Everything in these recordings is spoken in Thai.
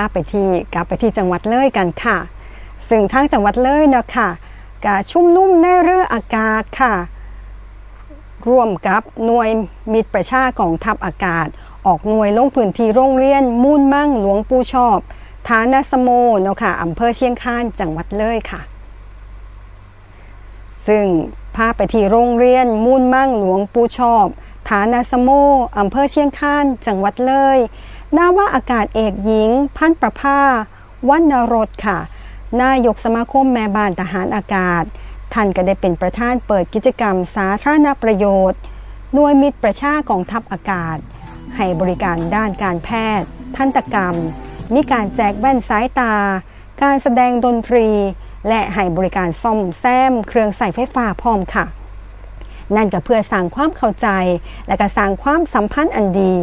าไปที่กลับไปที่จังหวัดเลยกันค่ะ ซึ่งทางจังหวัดเลยเนาะค่ะกะชุ่มนุ่มในเรื่องอากาศค่ะ ร่วมกับหน่วยมิตรประชากองทัพอากาศ ออกหน่วยลงพื้นที่โรงเรียนมุ่นมั่งหลวงปู่ชอบฐานาสโมเนาะค่ะอำเภอเชียงคานจังหวัดเลยค่ะ ซึ่งพาไปที่โรงเรียนมุ่นมั่งหลวงปู่ชอบฐานาสโมอำเภอเชียงคานจังหวัดเลย น่าว่าอากาศเอกหญิง พันประภาวันนรสค่ะ นายกสมาคมแม่บ้านทหารอากาศ ท่านก็ได้เป็นประธานเปิดกิจกรรมสาธารณประโยชน์ หน่วยมิตรประชากองทัพอากาศ ให้บริการด้านการแพทย์ ทันตกรรม มีการแจกแว่นสายตา การแสดงดนตรี และให้บริการซ่อมแซม เครื่องใส่ไฟฟ้าพร้อมค่ะ นั่นก็เพื่อสร้างความเข้าใจ และก็สร้างความสัมพันธ์อันดี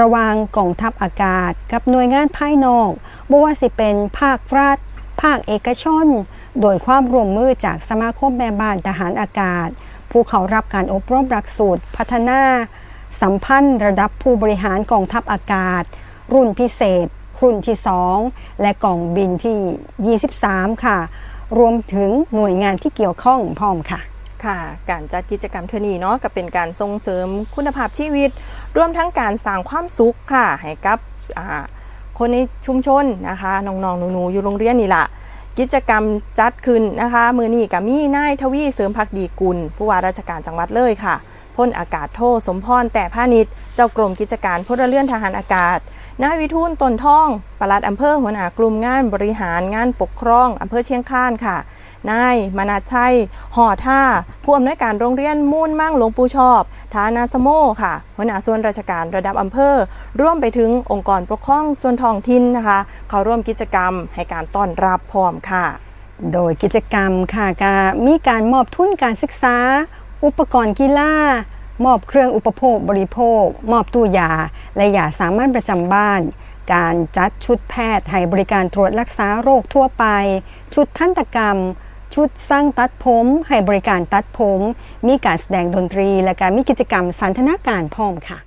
ระหว่างกองทัพอากาศ กับหน่วยงานภายนอกบ่ว่าสิเป็นภาครัฐ ภาคเอกชน โดยความร่วมมือจากสมาคมแม่บ้านทหารอากาศ ผู้เขารับการอบรมหลักสูตร พัฒนา สัมพันธ์ระดับผู้บริหารกองทัพอากาศ รุ่นพิเศษ รุ่นที่ 2 และกองบินที่ 23 ค่ะ รวมถึงหน่วยงานที่เกี่ยวข้องพร้อมค่ะ ค่ะ การจัดกิจกรรมเทนีเนาะก็เป็นการส่งเสริมคุณภาพชีวิต รวมทั้งการสร้างความสุขค่ะ ให้กับคนในชุมชนนะคะน้องๆหนูๆอยู่โรงเรียนนี่ละกิจกรรมจัดขึ้นนะคะ มือนี่กับมีนายทวีเสริมพักดีกุลผู้ว่าราชการจังหวัดเลยค่ะ ลอากาศโทสมพรแต่พาณิชย์เจ้ากรมกิจการพลเรือนทหารอากาศนายวิทูลตนท่อง ปลัดอำเภอหัวหน้ากลุ่มงานบริหารงานปกครองอำเภอเชียงคานค่ะ นายมนาชัยห่อท่า ผู้อำนวยการโรงเรียนมูลมั่งหลวงปู่ชอบ ฐานาสโมค่ะ หัวหน้าส่วนราชการระดับอำเภอ ร่วมไปถึงองค์กรปกครองส่วนท้องถิ่นนะคะ เขาร่วมกิจกรรมให้การต้อนรับพร้อมค่ะ โดยกิจกรรมค่ะก็มีการมอบทุนการศึกษา อุปกรณ์กีฬามอบเครื่องอุปโภคบริโภค มอบตู้ยา และยาสามัญประจำบ้าน การจัดชุดแพทย์ให้บริการตรวจรักษาโรคทั่วไป ชุดทันตกรรม ชุดสร้างตัดผม ให้บริการตัดผม มีการแสดงดนตรี และการมีกิจกรรมสันทนาการพร้อมค่ะ